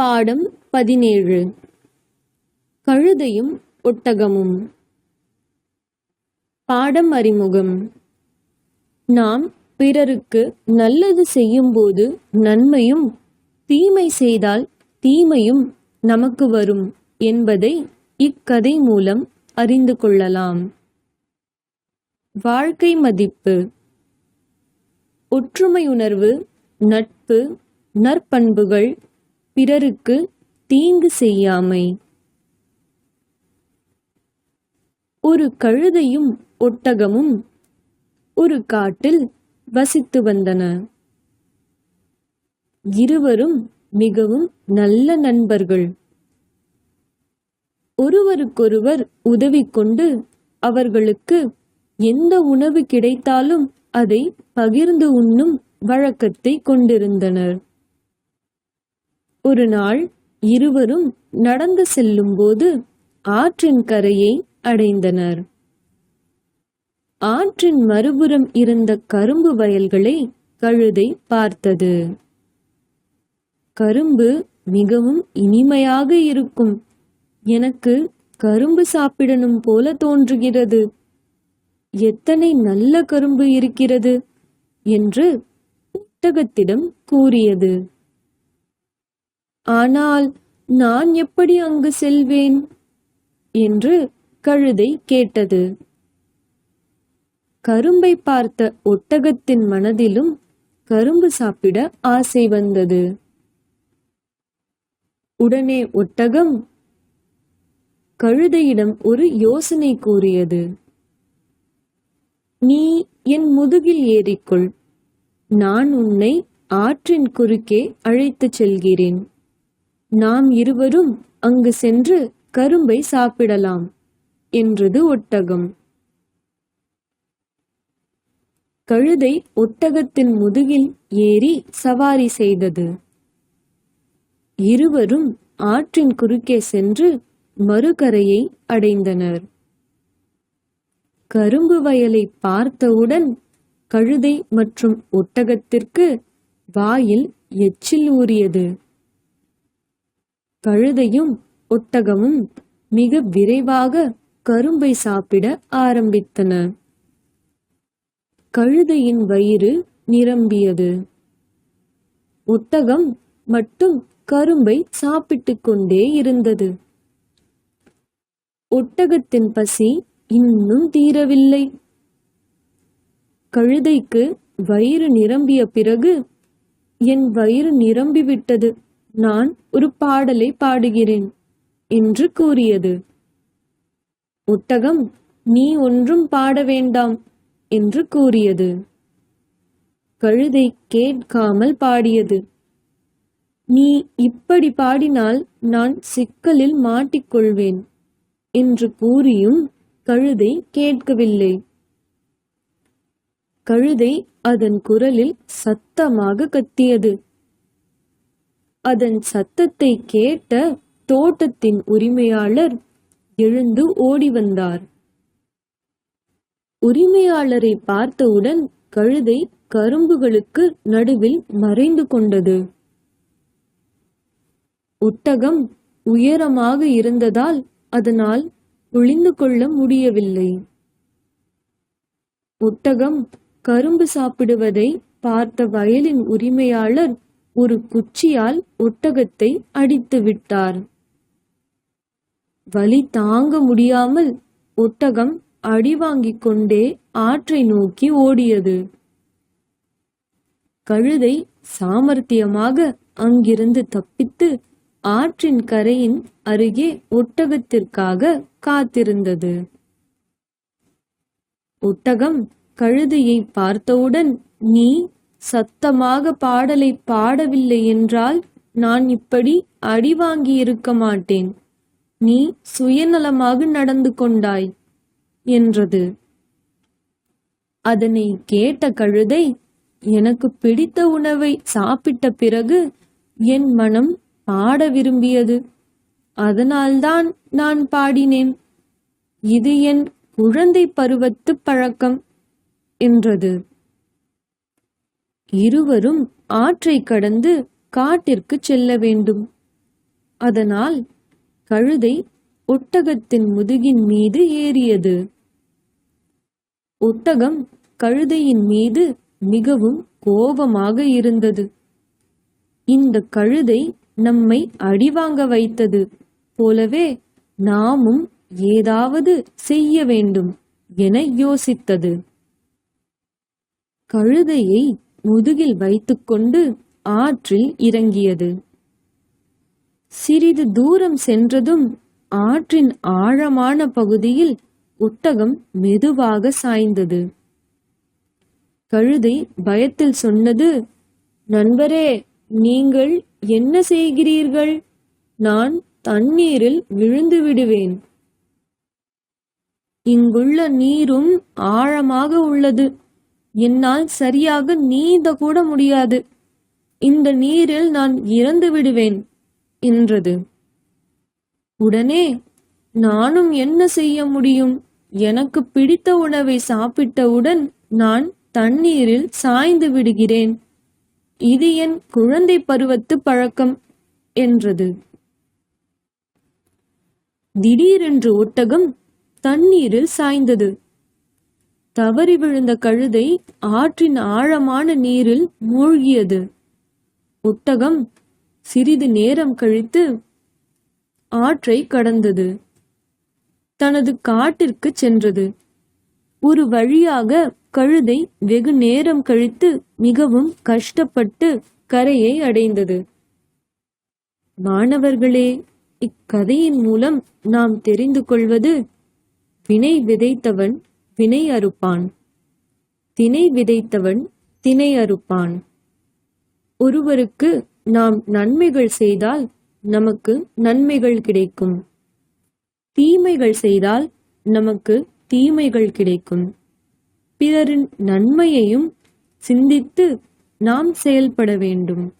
பாடம் பதினேழு. கழுதையும் ஒட்டகமும். பாடம் அறிமுகம். நாம் பிறருக்கு நல்லது செய்யும்போது நன்மையும் தீமை செய்தால் தீமையும் நமக்கு வரும் என்பதை இக்கதை மூலம் அறிந்து கொள்ளலாம். வாழ்க்கை மதிப்பு. ஒற்றுமையுணர்வு நட்பு நற்பண்புகள் பிறருக்கு தீங்கு செய்யாமை. ஒரு கழுதையும் ஒட்டகமும் ஒரு காட்டில் வசித்து வந்தன. இருவரும் மிகவும் நல்ல நண்பர்கள். ஒருவருக்கொருவர் உதவி கொண்டு அவர்களுக்கு எந்த உணவு கிடைத்தாலும் அதை பகிர்ந்து உண்ணும் வழக்கத்தை கொண்டிருந்தனர். ஒரு நாள் இருவரும் நடந்து செல்லும்போது ஆற்றின் கரையை அடைந்தனர். ஆற்றின் மறுபுறம் இருந்த கரும்பு வயல்களை கழுதை பார்த்தது. கரும்பு மிகவும் இனிமையாக இருக்கும். எனக்கு கரும்பு சாப்பிடணும் போல தோன்றுகிறது. எத்தனை நல்ல கரும்பு இருக்கிறது என்று புத்தகத்திடம் கூறியது. ஆனால் நான் எப்படி அங்கு செல்வேன்? என்று கழுதை கேட்டது. கரும்பை பார்த்த ஒட்டகத்தின் மனதிலும் கரும்பு சாப்பிட ஆசை வந்தது. உடனே ஒட்டகம் கழுதையிடம் ஒரு யோசனை கூறியது. நீ என் முதுகில் ஏறிக்கொள். நான் உன்னை ஆற்றின் குறுக்கே அழைத்துச் செல்கிறேன். நாம் இருவரும் அங்கு சென்று கரும்பை சாப்பிடலாம் என்றது ஒட்டகம். கழுதை ஒட்டகத்தின் முதுகில் ஏறி சவாரி செய்தது. இருவரும் ஆற்றின் குறுக்கே சென்று மறுகரையை அடைந்தனர். கரும்பு வயலை பார்த்தவுடன் கழுதை மற்றும் ஒட்டகத்திற்கு வாயில் எச்சில் ஊறியது. கழுதையும் ஒட்டகமும் மிக விரைவாக கரும்பை சாப்பிட ஆரம்பித்தன. கழுதையின் வயிறு நிரம்பியது. ஒட்டகம் மட்டும் கரும்பை சாப்பிட்டுக் கொண்டே இருந்தது. ஒட்டகத்தின் பசி இன்னும் தீரவில்லை. கழுதைக்கு வயிறு நிரம்பிய பிறகு என் வயிறு நிரம்பிவிட்டது. நான் ஒரு பாடலை பாடுகிறேன் என்று கூறியது. ஒட்டகம் நீ ஒன்றும் பாட வேண்டாம் என்று கூறியது. கழுதை கேட்காமல் பாடியது. நீ இப்படி பாடினால் நான் சிக்கலில் மாட்டிக்கொள்வேன் என்று கூறியும் கழுதை கேட்கவில்லை. கழுதை அதன் குரலில் சத்தமாக கத்தியது. அதன் சத்தத்தை கேட்ட தோட்டத்தின் உரிமையாளர் எழுந்து ஓடி வந்தார். உரிமையாளரை பார்த்தவுடன் கழுதை கரும்புகளுக்கு நடுவில் மறைந்து கொண்டது. ஒட்டகம் உயரமாக இருந்ததால் அதனால் ஒளிந்து கொள்ள முடியவில்லை. ஒட்டகம் கரும்பு சாப்பிடுவதை பார்த்த வயலின் உரிமையாளர் ஒரு குச்சியால் ஒட்டகத்தை அடித்து விட்டார். வலி தாங்க முடியாமல் ஒட்டகம் அடி வாங்கிக் கொண்டே ஆற்றை நோக்கி ஓடியது. கழுதை சாமர்த்தியமாக அங்கிருந்து தப்பித்து ஆற்றின் கரையின் அருகே ஒட்டகத்திற்காக காத்திருந்தது. ஒட்டகம் கழுதையை பார்த்தவுடன் நீ சத்தமாக பாடலை பாடவில்லை என்றால் நான் இப்படி அடி வாங்கி இருக்க மாட்டேன். நீ சுயநலமாக நடந்து கொண்டாய் என்றது. அதனை கேட்ட கழுதை எனக்கு பிடித்த உணவை சாப்பிட்ட பிறகு என் மனம் பாட விரும்பியது. அதனால்தான் நான் பாடினேன். இது என் குழந்தை பருவத்து பழக்கம் என்றது. இருவரும் ஆற்றை கடந்து காட்டிற்கு செல்ல வேண்டும். அதனால் கழுதை ஒட்டகத்தின் முதுகின் மீது ஏறியது. ஒட்டகம் கழுதையின் மீது மிகவும் கோபமாக இருந்தது. இந்த கழுதை நம்மை அடிவாங்க வைத்தது. போலவே நாமும் ஏதாவது செய்ய வேண்டும் என யோசித்தது. கழுதையை முதுகில் வைத்துக்கொண்டு ஆற்றில் இறங்கியது. சிறிது தூரம் சென்றதும் ஆற்றின் ஆழமான பகுதியில் ஒட்டகம் மெதுவாக சாய்ந்தது. கழுதை பயத்தில் சொன்னது நண்பரே நீங்கள் என்ன செய்கிறீர்கள்? நான் தண்ணீரில் விழுந்து விடுவேன். இங்குள்ள நீரும் ஆழமாக உள்ளது. என்னால் சரியாக நீந்த கூட முடியாது. இந்த நீரில் நான் இறந்து விடுவேன் என்றது. உடனே நானும் என்ன செய்ய முடியும்? எனக்கு பிடித்த உணவை சாப்பிட்டவுடன் நான் தண்ணீரில் சாய்ந்து விடுகிறேன். இது என் குழந்தை பருவத்து பழக்கம் என்றது. திடீரென்று ஒட்டகம் தண்ணீரில் சாய்ந்தது. தவறி விழுந்த கழுதை ஆற்றின் ஆழமான நீரில் மூழ்கியது. ஒட்டகம் சிறிது நேரம் கழித்து ஆற்றை கடந்தது. தனது காட்டிற்கு சென்றது. ஒரு வழியாக கழுதை வெகு நேரம் கழித்து மிகவும் கஷ்டப்பட்டு கரையை அடைந்தது. மாணவர்களே இக்கதையின் மூலம் நாம் தெரிந்து கொள்வது வினை விதைத்தவன் வினை அறுப்பான். தினை விதைத்தவன் தினை அறுப்பான். ஒருவருக்கு நாம் நன்மைகள் செய்தால் நமக்கு நன்மைகள் கிடைக்கும். தீமைகள் செய்தால் நமக்கு தீமைகள் கிடைக்கும். பிறரின் நன்மையையும் சிந்தித்து நாம் செயல்பட வேண்டும்.